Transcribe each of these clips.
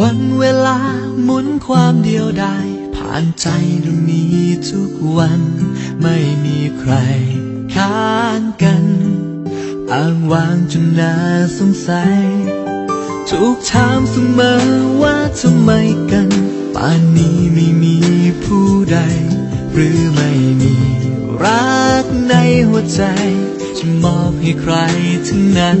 วันเวลาหมุนความเดียวดายผ่านใจดวงนี้ทุกวัน ไม่มีใครค้านกันอ้างว้างจนน่าสงสัยถูกถามเสมอว่าทำไมกันป่านนี้ไม่มีผู้ใด หรือไม่มีรักในหัวใจ จะมอบให้ใครทั้งนั้น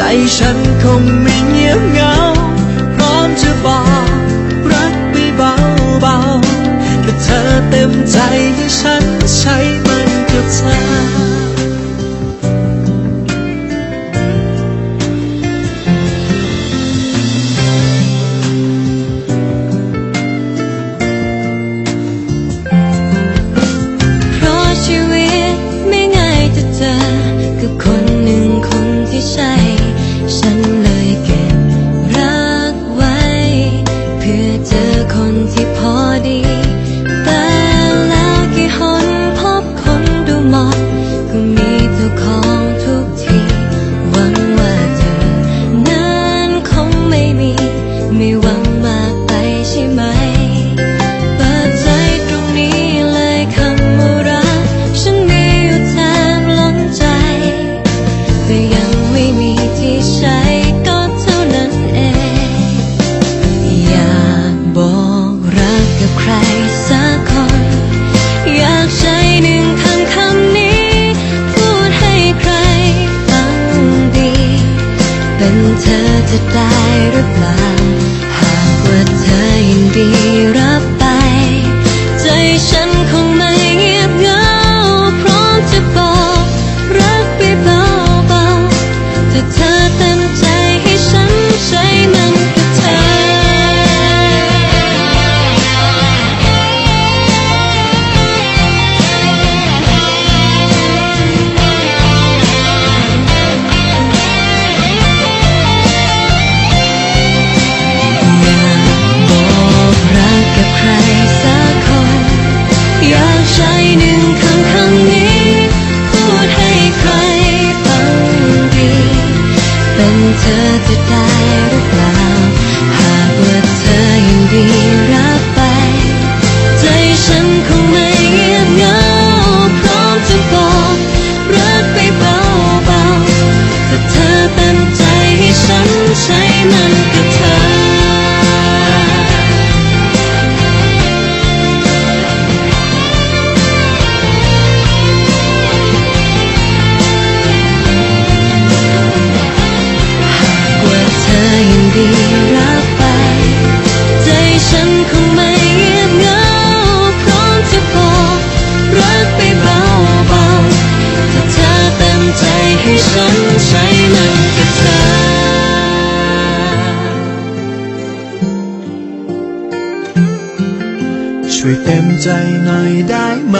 ใจฉันคงไม่เงียบเหงา พร้อมจะบอกรักไปเบาๆแต่เธอเต็มใจให้ฉัน คนที่พอดี เธอจ เป็ ช่วยเต็มใจหน่อยได้ไหม